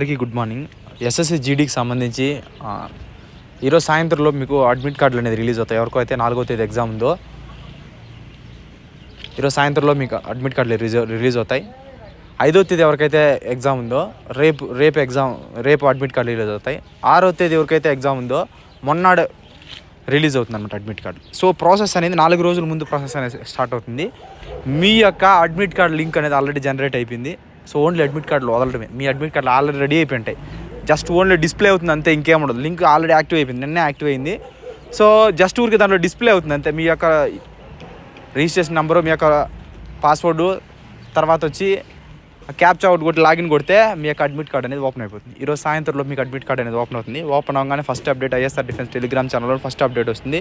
అందరికీ good morning. SSC జీడీకి సంబంధించి ఈరోజు సాయంత్రంలో మీకు అడ్మిట్ కార్డులు అనేది రిలీజ్ అవుతాయి. ఎవరికో అయితే నాలుగో తేదీ ఎగ్జామ్ ఉందో ఈరోజు సాయంత్రంలో మీకు అడ్మిట్ కార్డులు రిలీజ్ రిలీజ్ అవుతాయి. ఐదో తేదీ ఎవరికైతే ఎగ్జామ్ ఉందో రేపు రేపు ఎగ్జామ్ రేపు అడ్మిట్ కార్డు రిలీజ్ అవుతాయి. ఆరో తేదీ ఎవరికైతే ఎగ్జామ్ ఉందో మొన్నాడు రిలీజ్ అవుతుంది అనమాట అడ్మిట్ కార్డు. సో ప్రాసెస్ అనేది నాలుగు రోజుల ముందు ప్రాసెస్ అనేది స్టార్ట్ అవుతుంది. మీ యొక్క అడ్మిట్ కార్డు లింక్ అనేది ఆల్రెడీ జనరేట్ అయిపోయింది. సో ఓన్లీ అడ్మిట్ కార్డులు వదలడమే. మీ అడ్మిట్ కార్డులు ఆల్రెడీ రెడీ అయిపోయి ఉంటాయి జస్ట్ ఓన్లీ డిస్ప్లే అవుతుంది అంతే ఇంకేం ఉండదు. లింక్ ఆల్రెడీ యాక్టివ్ అయిపోయింది నిన్నే యాక్టివ్ అయింది. సో జస్ట్ ఊరికి దాంట్లో డిస్ప్లే అవుతుంది అంతే. మీ యొక్క రిజిస్ట్రేషన్ నెంబరు మీ యొక్క పాస్వర్డు తర్వాత వచ్చి క్యాప్చా అవుట్ కొట్టి లాగిన్ కొడితే మీ యొక్క అడ్మిట్ కార్డ్ అనేది ఓపెన్ అయిపోతుంది. ఈరోజు సాయంత్రంలో మీకు అడ్మిట్ కార్డ్ అనేది ఓపెన్ అవుతుంది. ఓపెన్ అవగానే first update ISR defence Telegram ఛానల్లో ఫస్ట్ అప్డేట్ వస్తుంది.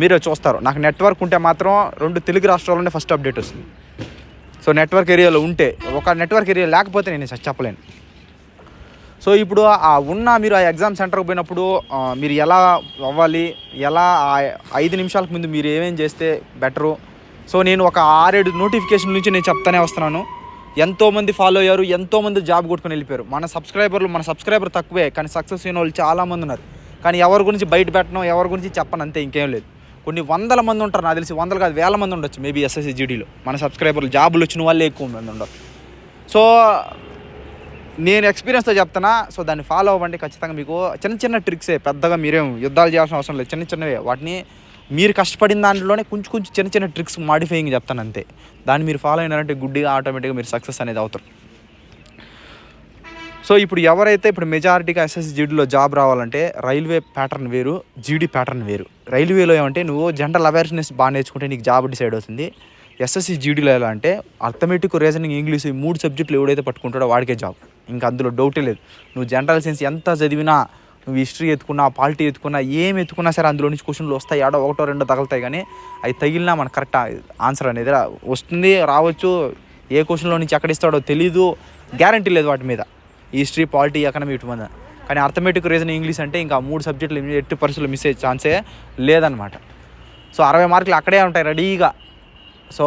మీరు చూస్తారు. నాకు నెట్వర్క్ ఉంటే మాత్రం రెండు తెలుగు రాష్ట్రాల్లోనే ఫస్ట్ అప్డేట్ వస్తుంది. సో నెట్వర్క్ ఏరియాలో ఉంటే ఒక నెట్వర్క్ ఏరియా లేకపోతే నేను చెప్పలేను. సో ఇప్పుడు ఆ ఉన్న మీరు ఆ ఎగ్జామ్ సెంటర్కి పోయినప్పుడు మీరు ఎలా అవ్వాలి ఎలా ఆ ఐదు నిమిషాలకు ముందు మీరు ఏమేం చేస్తే బెటరు? సో నేను ఒక ఆరేడు నోటిఫికేషన్ నుంచి నేను చెప్తానే వస్తున్నాను. ఎంతోమంది ఫాలో అయ్యారు ఎంతోమంది జాబ్ కొట్టుకొని వెళ్ళిపోయారు. మన సబ్స్క్రైబర్లు మన సబ్స్క్రైబర్ తక్కువే కానీ సక్సెస్ అయిన వాళ్ళు చాలామంది ఉన్నారు. కానీ ఎవరి గురించి బయట పెట్టడం ఎవరి గురించి చెప్పను అంతే ఇంకేం లేదు. కొన్ని వందల మంది ఉంటారు. నాకు తెలిసి వందలు కాదు వేల మంది ఉండొచ్చు. మేబీ ఎస్ఎస్సి జీడీలో మన సబ్స్క్రైబర్లు జాబులు వచ్చిన వాళ్ళే ఎక్కువ మంది ఉండరు. సో నేను ఎక్స్పీరియన్స్తో చెప్తున్నా. సో దాన్ని ఫాలో అవ్వండి. ఖచ్చితంగా మీకు చిన్న చిన్న ట్రిక్సే పెద్దగా మీరేం యుద్ధాలు చేయాల్సిన అవసరం లేదు. చిన్న చిన్నవే. వాటిని మీరు కష్టపడిన దాంట్లోనే కొంచెం కొంచెం చిన్న చిన్న ట్రిక్స్ మాడిఫైయింగ్ చెప్తాను అంతే. దాన్ని మీరు ఫాలో అయినారంటే గుడ్డిగా ఆటోమేటిక్గా మీరు సక్సెస్ అనేది అవుతారు. సో ఇప్పుడు ఎవరైతే ఇప్పుడు మెజారిటీగా ఎస్ఎస్సి జీడీలో జాబ్ రావాలంటే రైల్వే ప్యాటర్న్ వేరు జీడీ ప్యాటర్న్ వేరు. రైల్వేలో ఏమంటే నువ్వు జనరల్ అవేర్నెస్ బాగా నేర్చుకుంటే నీకు జాబ్ డిసైడ్ అవుతుంది. ఎస్ఎస్సి జీడీలో ఎలా అంటే అర్థమెటిక్ రీజనింగ్ ఇంగ్లీష్ ఈ మూడు సబ్జెక్టులు ఎవడైతే పట్టుకుంటాడో వాడికే జాబ్. ఇంకా అందులో డౌటే లేదు. నువ్వు జనరల్ సైన్స్ ఎంత చదివినా నువ్వు హిస్టరీ ఎత్తుకున్నా పాలిటీ ఎత్తుకున్నా ఏం ఎత్తుకున్నా సరే అందులో నుంచి క్వశ్చన్లు వస్తాయి. ఆడ ఒకటో రెండో తగులుతాయి కానీ అవి తగిలినా మనకు కరెక్ట్ ఆన్సర్ అనేది వస్తుంది రావచ్చు. ఏ క్వశ్చన్లో నుంచి ఎక్కడ ఇస్తాడో తెలీదు. గ్యారంటీ లేదు వాటి మీద. హిస్టరీ పాలిటీ ఎకనమీ ఇటు మీద. కానీ అర్థమెటిక్ రీజన్ ఇంగ్లీష్ అంటే ఇంకా మూడు సబ్జెక్టులు ఎట్టి పరిస్థితులు మిస్ అయ్యే ఛాన్సే లేదనమాట సో అరవై మార్కులు అక్కడే ఉంటాయి రెడీగా. సో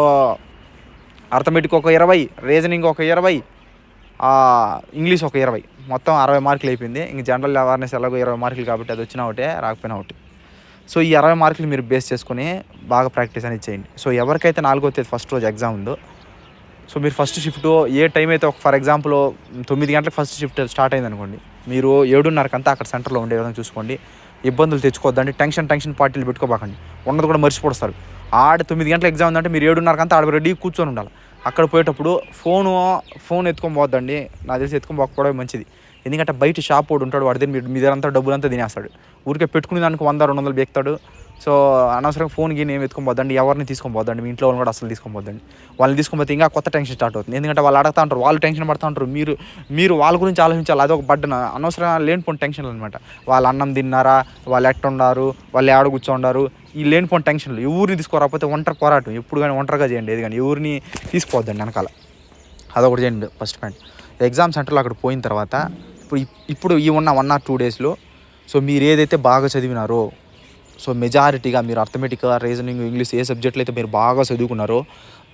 అర్థమెటిక్ ఒక ఇరవై రీజనింగ్ ఒక ఇరవై ఇంగ్లీష్ ఒక ఇరవై. మొత్తం అరవై మార్కులు అయిపోయింది. ఇంక జనరల్ అవేర్నెస్ ఎలాగో ఇరవై మార్కులు కాబట్టి అది వచ్చినా ఒకటే రాకపోయినా ఒకటి. సో ఈ అరవై మార్కులు మీరు బేస్ చేసుకుని బాగా ప్రాక్టీస్ అనేది చేయండి. సో ఎవరికైతే నాలుగో తేదీ ఫస్ట్ రోజు ఎగ్జామ్ ఉందో సో మీరు ఫస్ట్ షిఫ్ట్ ఏ టైం అయితే ఒక ఫర్ ఎగ్జాంపుల్ తొమ్మిది గంటలకు ఫస్ట్ షిఫ్ట్ స్టార్ట్ అయింది అనుకోండి మీరు ఏడున్నరకంతా అక్కడ సెంటర్లో ఉండే విధంగా చూసుకోండి ఇబ్బందులు తెచ్చుకోవద్దండి టెన్షన్ టెన్షన్ పార్టీలు పెట్టుకోబాకండి ఉన్నది కూడా మర్చిపోస్తారు ఆడ తొమ్మిది గంటల ఎగ్జామ్ ఉందంటే మీరు ఏడున్నరకంతా ఆడ రెడీ కూర్చొని ఉండాలి. అక్కడ పోయేటప్పుడు ఫోను ఫోన్ ఎత్తుకొని పోద్దండి నాకు తెలిసి ఎత్తుకొని పోకపోవడమే మంచిది. ఎందుకంటే బయట షాప్ వాడు ఉంటాడు వాడి దగ్గర మీరు మీ దగ్గర అంతా డబ్బులంతా తినేస్తాడు. ఊరికే పెట్టుకునే దానికి వంద రెండు వందలు బేక్తాడు. సో అనవసరం ఫోన్ గిన్ ఏమి ఎత్తుకొని పోద్దండి ఎవరిని తీసుకొని పోద్దండి మీ ఇంట్లో వాళ్ళని కూడా అసలు తీసుకొని పోద్దండి. వాళ్ళని తీసుకొని పోతే ఇంకా కొత్త టెన్షన్ స్టార్ట్ అవుతుంది. ఎందుకంటే వాళ్ళు అడుగుతా ఉంటారు వాళ్ళు టెన్షన్ పడుతూ ఉంటారు. మీరు మీరు వాళ్ళ గురించి ఆలోచించాలి అదొక బడ్డన అనవసరంగా లేనిపోయిన టెన్షన్లు అనమాట వాళ్ళు అన్నం తిన్నారా వాళ్ళు ఎట్ట ఉండారు వాళ్ళు ఏడ కూర్చోండారు ఈ లేనిపోయిన టెన్షన్లు. ఎవరిని తీసుకోరాకపోతే ఒంటరి పోరాటం. ఎప్పుడు కానీ ఒంటరిగా చేయండి ఏది కానీ. ఎవరిని తీసుకోవద్దండి వెనకాల. అదొకటి చేయండి ఫస్ట్ పాయింట్. ఎగ్జామ్ సెంటర్లో అక్కడ పోయిన తర్వాత ఇప్పుడు ఇప్- ఇప్పుడు ఈ ఉన్న వన్ ఆర్ టూ డేస్లో సో మీరు ఏదైతే బాగా చదివినారో సో మెజారిటీగా మీరు అర్థమెటిక్గా రీజనింగ్ ఇంగ్లీష్ ఏ సబ్జెక్టులు అయితే మీరు బాగా చదువుకున్నారో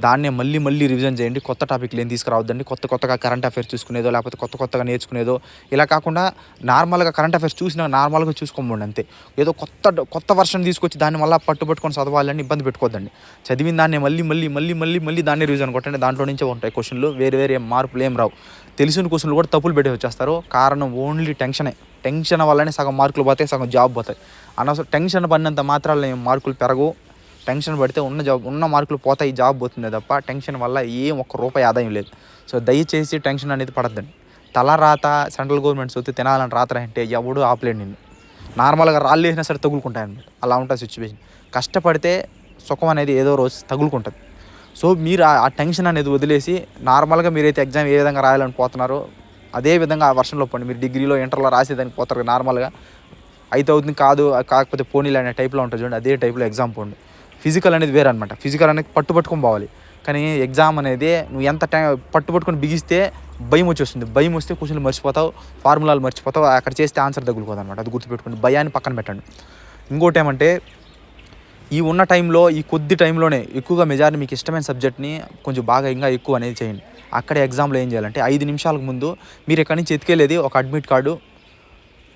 దాన్నే మళ్ళీ మళ్ళీ రివిజన్ చేయండి. కొత్త టాపిక్లు ఏం తీసుకురావద్దండి. కొత్త కొత్తగా కరెంట్ అఫైర్స్ చూసుకునేదో లేకపోతే కొత్త కొత్తగా నేర్చుకునేదో ఇలా కాకుండా నార్మల్గా కరెంట్ అఫైర్స్ చూసినా నార్మల్గా చూసుకోమండి అంతే. ఏదో కొత్త కొత్త వర్షన్ తీసుకొచ్చి దాన్ని మళ్ళీ పట్టుబట్టుకొని చదవాలని ఇబ్బంది పెట్టుకోవద్దండి. చదివిన దాన్ని మళ్ళీ మళ్ళీ మళ్ళీ మళ్ళీ మళ్ళీ దాన్ని రివిజన్ కొట్టండి. దాంట్లో నుంచే ఉంటాయి క్వశ్చన్లు. వేరే వేరే మార్పులు ఏం రావు. తెలిసిన క్వశ్చన్లు కూడా తప్పులు పెట్టి వచ్చేస్తారు. కారణం ఓన్లీ టెన్షనే టెన్షన్ వల్లనే సగం మార్కులు పోతాయి సగం జాబ్ పోతాయి. అనవసరం టెన్షన్ పడినంత మాత్రాలు మార్కులు పెరగవు. టెన్షన్ పడితే ఉన్న జాబ్ ఉన్న మార్కులు పోతాయి జాబ్ పోతుంది తప్ప టెన్షన్ వల్ల ఏం ఒక్క రూపాయి ఆదాయం లేదు. సో దయచేసి టెన్షన్ అనేది పడద్దండి. తల రాత సెంట్రల్ గవర్నమెంట్ సొత్తు తినాలని రాత అంటే ఎవడు ఆపలేడు నిన్ను. నార్మల్గా రాళ్ళు వేసినా సరే తగులుకుంటాయి అలా ఉంటుంది సిచ్యువేషన్ కష్టపడితే సుఖం అనేది ఏదో రోజు తగులుకుంటుంది. సో మీరు ఆ- టెన్షన్ అనేది వదిలేసి నార్మల్గా మీరైతే ఎగ్జామ్ ఏ విధంగా రాయాలని పోతున్నారో అదే విధంగా ఆ వర్షంలో పండి. మీరు డిగ్రీలో ఇంటర్లో రాసేదానికి పోతారు నార్మల్గా. అయితే అవుతుంది కాదు కాకపోతే పోనీలు అనే టైప్లో ఉంటుంది చూడండి అదే టైప్లో ఎగ్జామ్ పోండి. ఫిజికల్ అనేది వేరే అనమాట ఫిజికల్ అనేది పట్టు పట్టుకొని పోవాలి. కానీ ఎగ్జామ్ అనేది నువ్వు ఎంత టైం పట్టు పట్టుకొని బిగిస్తే భయం వచ్చేస్తుంది. భయం వస్తే క్వశ్చన్లు మర్చిపోతావు ఫార్ములాలు మర్చిపోతావు అక్కడ చేస్తే ఆన్సర్ తగులుకోదు అనమాట అది గుర్తుపెట్టుకోండి. భయాన్ని పక్కన పెట్టండి. ఇంకోటి ఏమంటే ఈ ఉన్న టైంలో ఈ కొద్ది టైంలోనే ఎక్కువగా మెజారిటీ మీకు ఇష్టమైన సబ్జెక్ట్ని కొంచెం బాగా ఇంకా ఎక్కువ అనేది చేయండి. అక్కడ ఎగ్జామ్లో ఏం చేయాలంటే ఐదు నిమిషాలకు ముందు మీరు ఎక్కడి నుంచి ఎత్తుకెళ్ళేది ఒక అడ్మిట్ కార్డు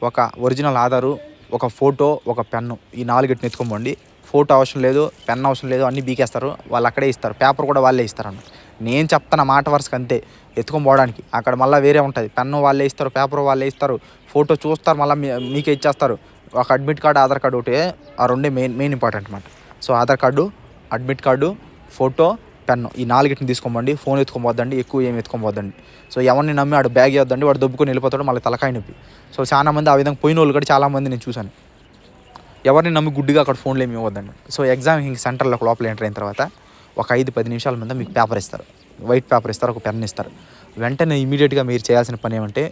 ఒక ఒరిజినల్ ఆధారు ఒక ఫోటో ఒక పెన్ను ఈ నాలుగిటిని ఎత్తుకోమండి. ఫోటో అవసరం లేదు పెన్ అవసరం లేదు అన్నీ బీకేస్తారు. వాళ్ళు అక్కడే ఇస్తారు. పేపర్ కూడా వాళ్ళే ఇస్తారు అన్నమాట నేను చెప్తాను మాట వరుసకి అంతే. ఎత్తుకొని పోవడానికి అక్కడ మళ్ళీ వేరే ఉంటుంది. పెన్ను వాళ్ళే ఇస్తారు పేపర్ వాళ్ళే ఇస్తారు ఫోటో చూస్తారు మళ్ళీ మీకే ఇచ్చేస్తారు. ఒక అడ్మిట్ కార్డు ఆధార్ కార్డు ఒకటి ఆ రెండే మెయిన్ మెయిన్ ఇంపార్టెంట్ అనమాట so Aadhaar card admit card photo pen ఈ నాలుగిటిని తీసుకోమండి. ఫోన్ ఎత్తుకోపోద్దండి ఎక్కువ ఏమి ఎత్తుకోపోద్దండి సో ఎవరిని నమ్మి వాడు బ్యాగ్ ఇవ్వద్దండి వాడు దొబ్బుకొని వెళ్ళిపోతాడు మళ్ళీ తలకాయ నొప్పి. సో చాలా మంది ఆ విధంగా పోయిన వాళ్ళు కూడా చాలామంది నేను చూశాను. ఎవరిని నమ్మి గుడ్డిగా అక్కడ ఫోన్లు ఏమి ఇవ్వద్దండి. సో ఎగ్జామింగ్ సెంటర్లో లోపల ఎంటర్ అయిన తర్వాత ఒక ఐదు పది నిమిషాల ముందు మీకు పేపర్ ఇస్తారు. వైట్ పేపర్ ఇస్తారు ఒక పెన్ ఇస్తారు. వెంటనే ఇమీడియట్గా మీరు చేయాల్సిన పని ఏమంటే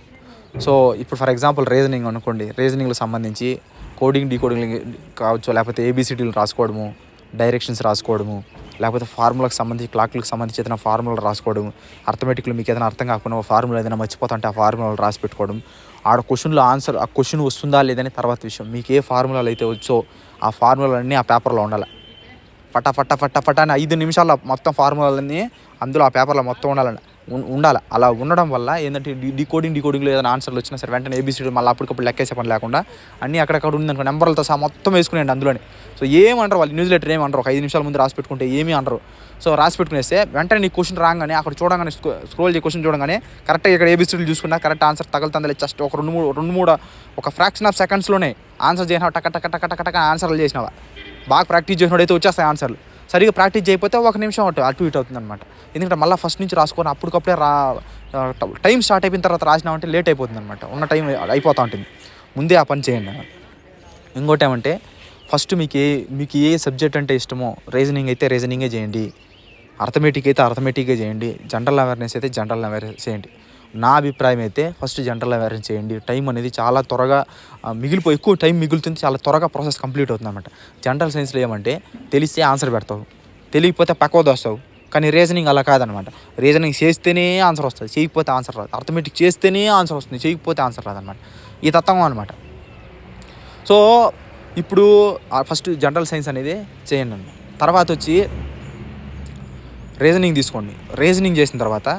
సో ఇప్పుడు ఫర్ ఎగ్జాంపుల్ రీజనింగ్ అనుకోండి. రీజనింగ్కి సంబంధించి కోడింగ్ డీకోడింగ్ కావచ్చు లేకపోతే ఏబీసీడీలు రాసుకోవడము డైరెక్షన్స్ రాసుకోవడము లేకపోతే ఫార్ములకు సంబంధించి క్లాక్లకు సంబంధించి ఏదైనా ఫార్ములాలు రాసుకోవడం అర్థమెటిక్లో మీకు ఏదైనా అర్థం కాకుండా ఫార్ములా ఏదైనా మర్చిపోతుంటే ఆ ఫార్ములాలు రాసి పెట్టుకోవడం ఆడ క్వశ్చన్లో ఆన్సర్ ఆ క్వశ్చన్ వస్తుందా లేదని తర్వాత విషయం. మీకు ఏ ఫార్ములాలు అయితే వచ్చో ఆ ఫార్ములాలన్నీ ఆ పేపర్లో ఉండాలి. ఫట ఫట ఫట ఫట అని ఐదు నిమిషాల్లో మొత్తం ఫార్ములాలన్నీ అందులో ఆ పేపర్లో మొత్తం ఉండాలని ఉండాలి. అలా ఉండడం వల్ల ఏంటంటే డికోడింగ్ డికోడింగ్లో ఏదైనా ఆన్సర్లు వచ్చినా సరే వెంటనే ఏబీసీ మళ్ళీ అప్పటికప్పుడు లెక్కేసే పని లేకుండా అన్నీ అక్కడక్కడ ఉందనుకో నెంబర్లతో సహా మొత్తం వేసుకునేయండి అందులోనే. సో ఏమంటారు వాళ్ళు? న్యూస్ లెటర్ ఏమంటారు? ఒక ఐదు నిమిషాల ముందు రాసి పెట్టుకుంటే ఏమీ అంటారు సో రాసి పెట్టుకునేస్తే వెంటనే నీ క్వశ్చన్ రాగానే అక్కడ చూడగానే స్క్రోల్ చేసి క్వశ్చన్ చూడగానే కరెక్ట్గా ఇక్కడ ఏబీసీలు చూసుకున్నా కరెక్ట్ ఆన్సర్ తగులుతుంది జస్ట్ ఒక రెండు మూడు రెండు మూడు ఒక ఫ్రాక్షన్ ఆఫ్ సెకండ్స్లోనే ఆన్సర్ చేసినావు? టక టక టక టక టక ఆన్సర్లు చేసినావా? బాగా ప్రాక్టీస్ చేసినోడైతే వచ్చేస్తాయి ఆన్సర్లు. సరిగ్గా ప్రాక్టీస్ చేయకపోతే ఒక నిమిషం అటు అటు ఇటు అవుతుంది అనమాట ఎందుకంటే మళ్ళీ ఫస్ట్ నుంచి రాసుకొని అప్పటికప్పుడే రా టైం స్టార్ట్ అయిపోయిన తర్వాత రాసినామంటే లేట్ అయిపోతుంది అనమాట ఉన్న టైం అయిపోతూ ఉంటుంది. ముందే ఆ పని చేయండి ఇంకోటి ఏమంటే ఫస్ట్ మీకు ఏ మీకు ఏ సబ్జెక్ట్ అంటే ఇష్టమో రీజనింగ్ అయితే రీజనింగే చేయండి. అర్థమెటిక్ అయితే అర్థమెటిక్గా చేయండి. జనరల్ అవేర్నెస్ అయితే జనరల్ అవేర్నెస్ చేయండి. నా అభిప్రాయం అయితే ఫస్ట్ జనరల్ అవేర్నెస్ చేయండి. టైం అనేది చాలా త్వరగా మిగిలిపో మిగిలిపోయి ఎక్కువ టైం మిగులుతుంది చాలా త్వరగా ప్రాసెస్ కంప్లీట్ అవుతుంది అనమాట జనరల్ సైన్స్లో ఏమంటే తెలిస్తే ఆన్సర్ పెడతావు. తెలియకపోతే పక్కవ దోస్తావు కానీ రీజనింగ్ అలా కాదనమాట. రీజనింగ్ చేస్తేనే ఆన్సర్ వస్తుంది చేయకపోతే ఆన్సర్ రాదు. అర్థమెటిక్ చేస్తేనే ఆన్సర్ వస్తుంది చేయకపోతే ఆన్సర్ రాదనమాట. ఈ తత్వం అనమాట సో ఇప్పుడు ఫస్ట్ జనరల్ సైన్స్ అనేది చేయండి అన్న తర్వాత వచ్చి రీజనింగ్ తీసుకోండి. రీజనింగ్ చేసిన తర్వాత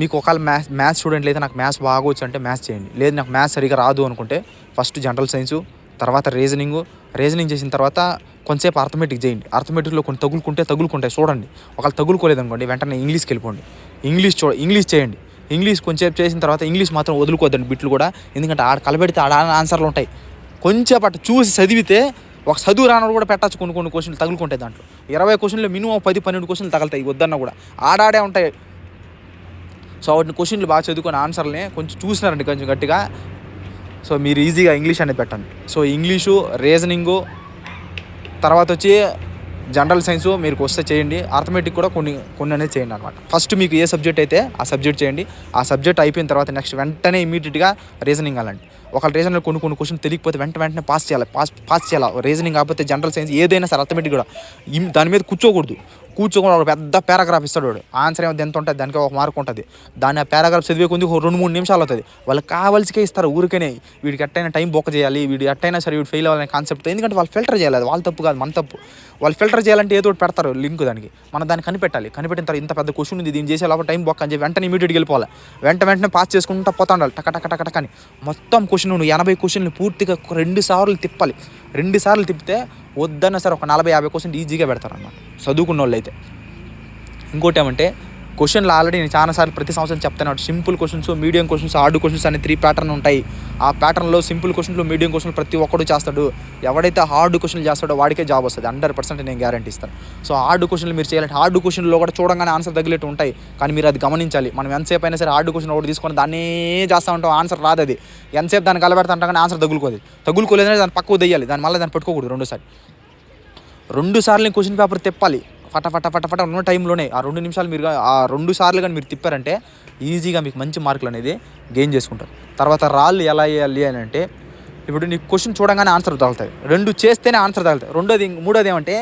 మీకు ఒకవేళ మ్యాథ్స్ మ్యాథ్స్ స్టూడెంట్ అయితే నాకు మ్యాథ్స్ బాగొచ్చు అంటే మ్యాథ్స్ చేయండి. లేదు నాకు మ్యాథ్స్ సరిగా రాదు అనుకుంటే ఫస్ట్ జనరల్ సైన్సు తర్వాత రీజనింగ్ రీజనింగ్ చేసిన తర్వాత కొంతసేపు అర్థమెటిక్ చేయండి. అర్థమెటిక్లో కొన్ని తగులుకుంటే తగులుకుంటాయి. చూడండి. ఒకవేళ తగులుకోలేదు అనుకోండి వెంటనే ఇంగ్లీష్కి వెళ్ళిపోండి. ఇంగ్లీష్ చూ ఇంగ్లీష్ చేయండి. ఇంగ్లీష్ కొంచెంసేపు చేసిన తర్వాత ఇంగ్లీష్ మాత్రం వదులుకోవద్దండి బిట్లు కూడా. ఎందుకంటే ఆడ కలబెడితే ఆడ ఆన్సర్లు ఉంటాయి. కొంచెం అటు చూసి చదివితే ఒక చదువు రానోడు కూడా పెట్టచ్చు కొన్ని కొన్ని క్వశ్చన్లు తగులుకుంటాయి దాంట్లో. ఇరవై క్వశ్చన్లు మినిమం పది పన్నెండు క్వశ్చన్లు తగులుతాయి వద్దన్నా కూడా. ఆడాడే ఉంటాయి. సో వాటిని క్వశ్చన్లు బాగా చదువుకుని ఆన్సర్ని కొంచెం చూసినారండి కొంచెం గట్టిగా. సో మీరు ఈజీగా ఇంగ్లీష్ అనేది పెట్టండి. సో ఇంగ్లీషు రీజనింగు తర్వాత వచ్చి జనరల్ సైన్స్ మీరు వస్తే చేయండి. ఆర్థమెటిక్ కూడా కొన్ని కొన్ని అనేది చేయండి అనమాట ఫస్ట్ మీకు ఏ సబ్జెక్ట్ అయితే ఆ సబ్జెక్ట్ చేయండి. ఆ సబ్జెక్ట్ అయిపోయిన తర్వాత నెక్స్ట్ వెంటనే ఇమీడియట్గా రీజనింగ్ వెళ్ళండి ఒకళ్ళ రీజన్లో కొన్ని కొన్ని క్వశ్చన్ తెలియకపోతే వెంట వెంటనే పాస్ చేయాలి. పాస్ పాస్ చేయాలి. రీజనింగ్ కాకపోతే జనరల్ సైన్స్ ఏదైనా సరే అర్థమెటిక్ కూడా. దాని మీద కూర్చోకూడదు. కూర్చోకుండా ఒక పెద్ద పారాగ్రాఫ్ ఇస్తాడు వాడు. ఆన్సర్ ఏమో ఎంత ఉంటుంది దానికి ఒక మార్క్ ఉంటుంది. దాని ఆ పారాగ్రాఫ్ చదివే రెండు మూడు నిమిషాలు అవుతుంది. వాళ్ళకి కావాల్సికే ఇస్తారు ఊరికనే. వీడికి ఎట్టైనా టైం బొక్క చేయాలి వీడి ఎట్టైనా సరే వీడు ఫెయిల్ అవ్వాలనే కాన్సెప్ట్ ఎందుకంటే వాళ్ళు ఫిల్టర్ చేయాలి వాళ్ళ తప్పు కాదు మన తప్పు. వాళ్ళు ఫిల్టర్ చేయాలంటే ఏదో ఒకటి పెడతారు లింక్ దానికి. మనం దాన్ని కనిపెట్టాలి. కనిపెట్టిన తర్వాత ఇంత పెద్ద క్వశ్చన్ ఉంది దీన్ని చేసే లోపల టైం బొక్క అని చెప్పి వెంటనే ఇమీడియట్గా వెళ్ళిపోవాలి. వెంట వెంటనే పాస్ చేసుకుంటా పోతా ఉండాలి. టక టక టక టక అని. మొత్తం క్వశ్చన్ నువ్వు ఎనభై క్వశ్చన్లు పూర్తిగా రెండు సార్లు తిప్పాలి. రెండు సార్లు తిప్పితే వద్దన్న సరే ఒక నలభై యాభై క్వశ్చన్ ఈజీగా పెడతారు అన్నమాట చదువుకున్న వాళ్ళు అయితే ఇంకోటి ఏమంటే క్వశ్చన్లు ఆల్రెడీ నేను చాలాసార్లు ప్రతి సంవత్సరం చెప్తాను. Simple questions medium questions hard questions అనే త్రీ ప్యాటర్న్ ఉంటాయి. ఆ ప్యాటర్న్లో సింపుల్ క్వశ్చన్లు మీడియం క్వశ్చన్లు ప్రతి ఒక్కడు చేస్తాడు. ఎవడైతే హార్డ్ క్వశ్చన్లు చేస్తాడో వాడికే జాబ్ వస్తుంది. హండ్రెడ్ పర్సెంట్ నేను గ్యారంటీ ఇస్తాను. సో హార్డ్ క్వశ్చన్లు మీరు చేయాలంటే హార్డ్ క్వశ్చన్లో కూడా చూడంగానే ఆన్సర్ తగిలేట్టు ఉంటాయి. కానీ మీరు అది గమనించాలి. మనం ఎంతసేపు అయినా సరే హార్డ్ క్వశ్చన్ ఒకటి తీసుకొని దాన్నే చేస్తూ ఉంటాం. ఆన్సర్ రాదు అది. ఎంతసేపు దాన్ని కలబెడతా ఉంటాం కానీ ఆన్సర్ తగులుకోదు తగులుకోలేదంటే దాన్ని పక్కకు దెయ్యాలి దాని మళ్ళీ దాన్ని పెట్టుకోకూడదు రెండోసారి. రెండు సార్లు నేను క్వశ్చన్ పేపర్ తిప్పాలి. ఫట ఫట ఫట ఫట ఉన్న టైంలోనే ఆ రెండు నిమిషాలు మీరు ఆ రెండు సార్లు కానీ మీరు తిప్పారంటే ఈజీగా మీకు మంచి మార్కులు అనేది గెయిన్ చేసుకుంటారు. తర్వాత రాళ్ళు ఎలా వేయాలి అని అంటే ఇప్పుడు నీకు క్వశ్చన్ చూడంగానే ఆన్సర్ తగులుతాయి. రెండు చేస్తేనే ఆన్సర్ తగులుతాయి. రెండోది మూడోది ఏమంటే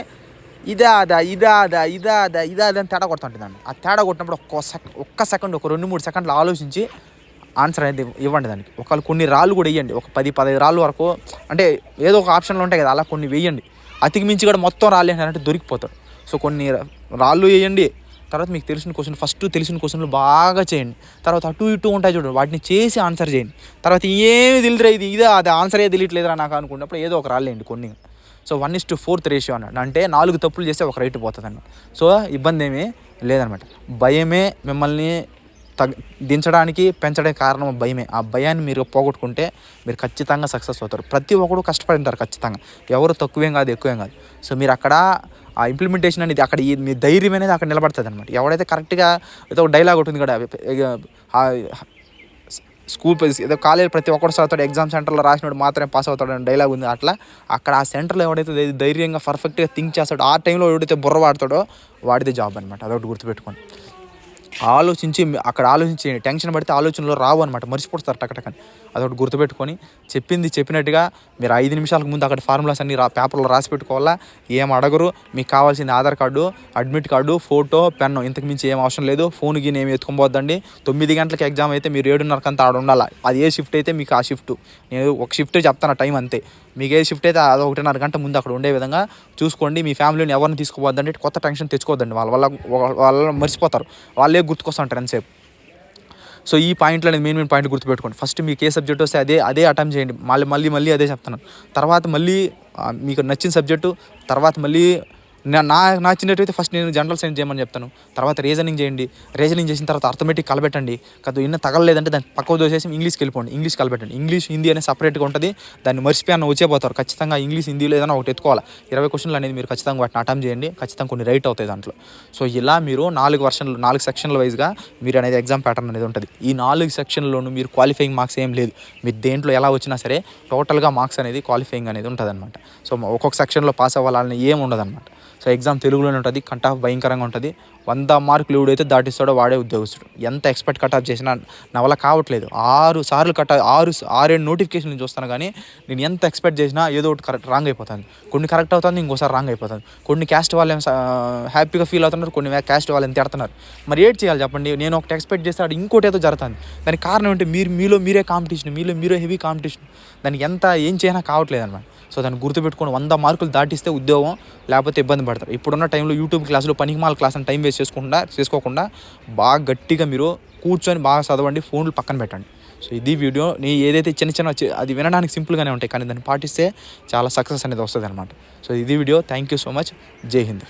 ఇదా అదా ఇదా అదా ఇదా అదా ఇదా అదా అని తేడా కొడుతుంటుంది దాన్ని. ఆ తేడా కొట్టినప్పుడు ఒక్క సెక్ ఒక్క సెకండ్ ఒక రెండు మూడు సెకండ్లు ఆలోచించి ఆన్సర్ అనేది ఇవ్వండి దానికి. ఒకవేళ కొన్ని రాళ్ళు కూడా వేయండి. ఒక పది పదహైదు రాళ్ళు వరకు అంటే ఏదో ఒక ఆప్షన్లు ఉంటాయి కదా అలా కొన్ని వేయండి. అతికి మించి కూడా మొత్తం రాళ్ళు ఏంటంటే దొరికిపోతాడు సో కొన్ని రాళ్ళు వేయండి. తర్వాత మీకు తెలిసిన క్వశ్చన్ ఫస్ట్ తెలిసిన క్వశ్చన్లు బాగా చేయండి. తర్వాత అటు ఇటు ఉంటాయి చూడండి వాటిని చేసి ఆన్సర్ చేయండి. తర్వాత ఏమి తెలియదు ఇది ఇదే అది ఆన్సరే తెలియట్లేదురా నాకు అనుకున్నప్పుడు ఏదో ఒక రాలేయండి కొన్ని. So one is to fourth ratio అన్నాడు. అంటే నాలుగు తప్పులు చేస్తే ఒక రైట్ పోతుంది సో ఇబ్బంది ఏమీ లేదనమాట భయమే మిమ్మల్ని తగ్ దించడానికి పెంచడానికి కారణం భయమే. ఆ భయాన్ని మీరు పోగొట్టుకుంటే మీరు ఖచ్చితంగా సక్సెస్ అవుతారు. ప్రతి ఒక్కరు కష్టపడి ఉంటారు ఖచ్చితంగా. ఎవరు తక్కువేం కాదు ఎక్కువేం కాదు. సో మీరు అక్కడ ఆ ఇంప్లిమెంటేషన్ అనేది అక్కడ మీ ధైర్యం అనేది అక్కడ నిలబడుతుంది అనమాట ఎవడైతే కరెక్ట్గా ఏదో ఒక డైలాగ్ ఉంటుంది కదా స్కూల్ ఏదో కాలేజ్ ప్రతి ఒక్కరు చదువుతాడు ఎగ్జామ్ సెంటర్లో రాసినాడు మాత్రమే పాస్ అవుతాడు అని డైలాగ్ ఉంది అట్లా. అక్కడ ఆ సెంటర్లో ఎవడైతే ధైర్యంగా పర్ఫెక్ట్గా థింక్ చేస్తాడో ఆ టైంలో ఎవడైతే బుర్ర వాడతాడో వాడితే జాబ్ అనమాట అదొకటి గుర్తుపెట్టుకోండి. ఆలోచించి అక్కడ ఆలోచించి టెన్షన్ పడితే ఆలోచనలో రావు అనమాట మర్చిపోతారు టకటకని. అదొకటి గుర్తుపెట్టుకొని చెప్పింది చెప్పినట్టుగా మీరు ఐదు నిమిషాలకు ముందు అక్కడ ఫార్ములాస్ అన్ని రా పేపర్లో రాసి పెట్టుకోవాలా? ఏం అడగరు. మీకు కావాల్సింది Aadhaar card admit card photo pen. ఇంతకు మించి ఏం అవసరం లేదు. ఫోన్ గిని ఏమి ఎత్తుకోబోద్దండి తొమ్మిది గంటలకు ఎగ్జామ్ అయితే మీరు ఏడున్నరకంతా ఆడ ఉండాలి? అది ఏ షిఫ్ట్ అయితే మీకు ఆ షిఫ్ట్. నేను ఒక షిఫ్ట్ చెప్తాను టైం అంతే. మీకు ఏ షిఫ్ట్ అయితే అది ఒకటిన్నర గంట ముందు అక్కడ ఉండే విధంగా చూసుకోండి. మీ ఫ్యామిలీని ఎవరిని తీసుకోవద్దంటే కొత్త టెన్షన్ తెచ్చుకోవద్దండి. వాళ్ళ వల్ల వాళ్ళ మర్చిపోతారు. వాళ్ళే గుర్తుకొస్తుంటారు ఎంతసేపు. సో ఈ పాయింట్లు అనేది మెయిన్ మెయిన్ పాయింట్ గుర్తుపెట్టుకోండి. ఫస్ట్ మీకు ఏ సబ్జెక్ట్ వస్తే అదే అదే అటెంప్ట్ చేయండి. మళ్ళీ మళ్ళీ మళ్ళీ అదే చెప్తున్నాను. తర్వాత మళ్ళీ మీకు నచ్చిన సబ్జెక్టు తర్వాత మళ్ళీ నా నా నచ్చినట్టయితే ఫస్ట్ నేను జనరల్ సైన్స్ చేయమని చెప్తాను. తర్వాత రీజనింగ్ చేయండి. రీజనింగ్ చేసిన తర్వాత అర్థమెటిక్ కలబెట్టండి కదా ఇన్న తగలలేదంటే దాన్ని పక్కకు దోసేసి ఇంగ్లీష్కి వెళ్ళిపోండి. ఇంగ్లీష్ కలబెట్టండి ఇంగ్లీష్ హిందీ అనేది సపరేట్గా ఉంటుంది. దాన్ని మర్చిపోయి వచ్చేపోతారు. ఖచ్చితంగా ఇంగ్లీష్ హిందీలో ఏదైనా ఒకటి ఎత్తుకోవాలి? ఇరవై క్వశ్చన్లు అనేది మీరు ఖచ్చితంగా వాటిని అటెంప్ట్ చేయండి. ఖచ్చితంగా కొన్ని రైట్ అవుతాయి దాంట్లో. సో ఇలా మీరు నాలుగు వర్షన్లు నాలుగు సెక్షన్ల వైజ్గా మీరు అనేది ఎగ్జామ్ ప్యాటర్న్ అనేది ఉంటుంది. ఈ నాలుగు సెక్షన్లోనూ మీరు క్వాలిఫైయింగ్ మార్క్స్ ఏం లేదు. మీరు దేంట్లో ఎలా వచ్చినా సరే టోటల్గా మార్క్స్ అనేది క్వాలిఫైయింగ్ అనేది ఉంటుంది అనమాట సో ఒక్కొక్క సెక్షన్లో పాస్ అవ్వాలని ఏం ఉండదు అనమాట సో ఎగ్జామ్ తెలుగులోనే ఉంటుంది కట్ ఆఫ్ భయంకరంగా ఉంటుంది. వంద మార్కులు ఎవడైతే దాటిస్తాడో వాడే ఉద్యోగస్తుడు. ఎంత ఎక్స్పెక్ట్ కట్ ఆఫ్ చేసినా నా వల్ల కావట్లేదు. ఆరు సార్లు కట్ ఆరు ఆరేడు నోటిఫికేషన్లు చూస్తాను కానీ నేను ఎంత ఎక్స్పెక్ట్ చేసినా ఏదో ఒకటి కరెక్ట్ రాంగ్ అయిపోతుంది కొన్ని కరెక్ట్ అవుతుంది ఇంకోసారి రాంగ్ అయిపోతుంది కొన్ని క్యాస్ట్ వాళ్ళు హ్యాపీగా ఫీల్ అవుతున్నారు కొన్ని క్యాస్ట్ వాళ్ళు ఎంత తిడుతున్నారు మరి ఏడ్ చేయాలి చెప్పండి? నేను ఒకటి ఎక్స్పెక్ట్ చేస్తే అది ఇంకోటి ఏదో జరుగుతుంది. దానికి కారణం ఏంటి? మీరు మీలో మీరే కాంపిటీషన్ మీలో మీరే హెవీ కాంపిటీషన్ దానికి ఎంత ఏం చేయనా కావట్లేదు అనమాట సో దాన్ని గుర్తుపెట్టుకొని వంద మార్కులు దాటిస్తే ఉద్యోగం లేకపోతే ఇబ్బంది పడతారు. ఇప్పుడున్న టైంలో యూట్యూబ్ క్లాసులో పనికిమాల క్లాస్ అని టైం వేస్ట్ చేసుకుండా చేసుకోకుండా బాగా గట్టిగా మీరు కూర్చొని బాగా చదవండి ఫోన్లు పక్కన పెట్టండి. సో ఇది వీడియో. నీ ఏదైతే చిన్న చిన్న అది వినడానికి సింపుల్గానే ఉంటాయి కానీ దాన్ని పాటిస్తే చాలా సక్సెస్ అనేది వస్తుంది అనమాట సో ఇది video. Thank you so much. జై హింద్.